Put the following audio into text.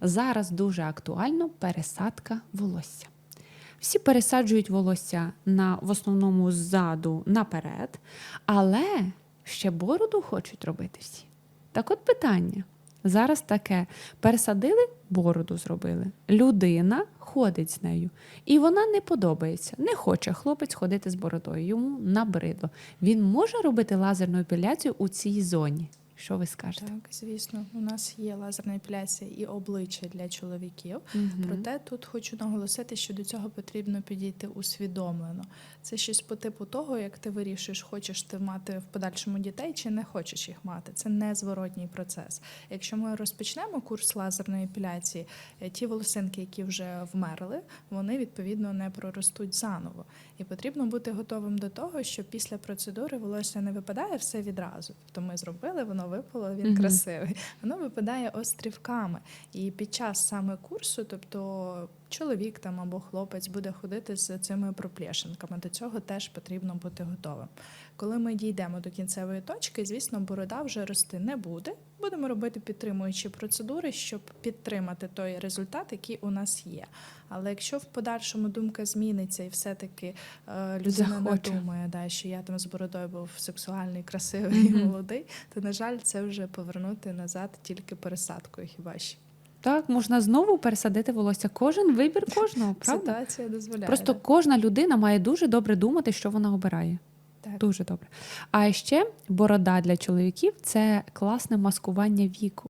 Зараз дуже актуально пересадка волосся. Всі пересаджують волосся на, в основному ззаду наперед, але ще бороду хочуть робити всі. Так от питання. Зараз таке: пересадили, бороду зробили. Людина ходить з нею, і вона не подобається. Не хоче хлопець ходити з бородою. Йому набридло. Він може робити лазерну епіляцію у цій зоні. Що ви скажете? Так, звісно, у нас є лазерна епіляція і обличчя для чоловіків. Мгм. Проте тут хочу наголосити, що до цього потрібно підійти усвідомлено. Це щось по типу того, як ти вирішуєш, хочеш ти мати в подальшому дітей чи не хочеш їх мати. Це незворотній процес. Якщо ми розпочнемо курс лазерної епіляції, е, ті волосинки, які вже вмерли, вони відповідно не проростуть заново. І потрібно бути готовим до того, що після процедури волосся не випадає все відразу. Тобто ми зробили, воно випало, він Мгм. красивий. Воно випадає острівками. І під час саме курсу, тобто чоловік там або хлопець буде ходити з цими проплешинками. До цього теж потрібно бути готовим. Коли ми дійдемо до кінцевої точки, звісно, борода вже рости не буде. Будемо робити підтримуючі процедури, щоб підтримати той результат, який у нас є. Але якщо в подальшому думка зміниться і все-таки е, людина Захоче. не думає, да, що я там з бородою був сексуальний, красивий і молодий, то на жаль, це вже повернути назад тільки пересадкою. Хіба що Так, можна знову пересадити волосся. Кожен вибір кожного, правда? ситуація дозволяє. Просто кожна людина має дуже добре думати, що вона обирає. так. Дуже добре. А ще борода для чоловіків це класне маскування віку.